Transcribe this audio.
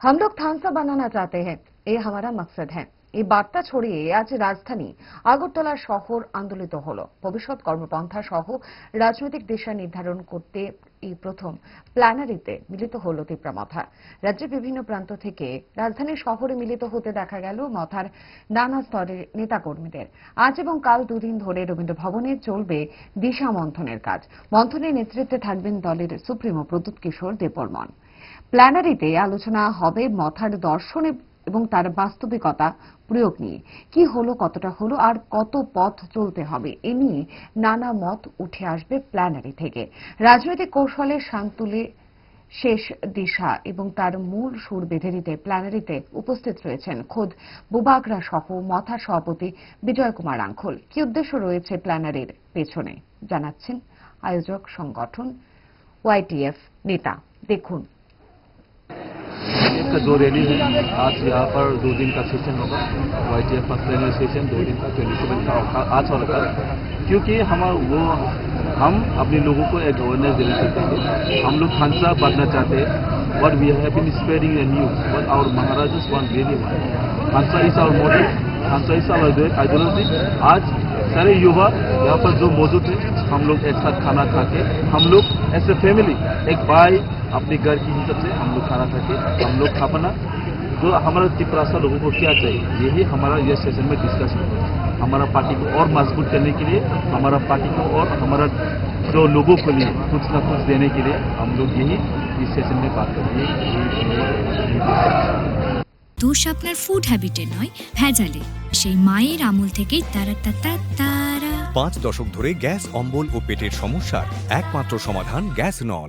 हम लोग थानसा बनाना चाहते हैं ये हमारा मकसद है এই বার্তা ছড়িয়ে আজ রাজধানী আগরতলা শহর আন্দোলিত হলো ভবিষ্যৎ কর্মপন্থা সহ রাজনৈতিক দিশা নির্ধারণ করতে এই প্রথম প্ল্যানারিতে মিলিত হল তিপ্রা মথা রাজ্যের বিভিন্ন প্রান্ত থেকে রাজধানীর শহরে মিলিত হতে দেখা গেল মথার নানা স্তরের নেতাকর্মীদের আজ এবং কাল দুদিন ধরে রবীন্দ্র ভবনে চলবে দিশা মন্থনের কাজ মন্থনের নেতৃত্বে থাকবেন দলের সুপ্রিমো প্রদ্যুৎ কিশোর দেববর্মন প্ল্যানারিতে আলোচনা হবে মথার দর্শনে এবং তার বাস্তবিকতা প্রয়োগ নিয়ে। কি হলো, কতটা হলো, আর কত পথ চলতে হবে, এ নিয়ে নানা মত উঠে আসবে প্ল্যানারি থেকে। রাজনৈতিক কৌশলে শান্তুলে শেষ দিশা এবং তার মূল সুর বেঁধে দিতে প্ল্যানারিতে উপস্থিত রয়েছেন খোদ বুবাগরা সহ মথা সভাপতি বিজয় কুমার আঙ্খল। কি উদ্দেশ্য রয়েছে প্ল্যানারির পেছনে? জানাচ্ছেন আয়োজক সংগঠন ওয়াইটিএফ নেতা। দেখুন। का दो रैली है आज यहाँ पर दो दिन का सेशन होगा। Y T F plenary session दो दिन का ट्वेंटी सेवन का आज और कल क्योंकि हम वो, हम अपने लोगों को एक अवेयरनेस देना चाहते हैं। हम लोग खानसा बढ़ना चाहते हैं। What we have been spreading a news. What our Maharajas want really want खानसा is our model. खानसा is our ideology. आज सारे युवा यहाँ पर जो मौजूद है, हम लोग एक साथ खाना खा के हम लोग एज ए फैमिली एक भाई अपने घर की हिसाब से हम लोग खाना खा के हम लोग खापना जो हमारा तिपरासा लोगों को क्या चाहिए यही हमारा ये सेशन में डिस्कशन होगा हमारा पार्टी को और मजबूत करने के लिए हमारा पार्टी को और हमारा जो लोगों के लिए कुछ ना कुछ देने के लिए हम लोग यही इस सेशन में बात करेंगे দোষ আপনার ফুড হ্যাবিটে নয় ভেজালে সেই মায়ের আমল থেকেই তারা তা তা তারা পাঁচ দশক ধরে গ্যাস অম্বল ও পেটের সমস্যার একমাত্র সমাধান গ্যাস নল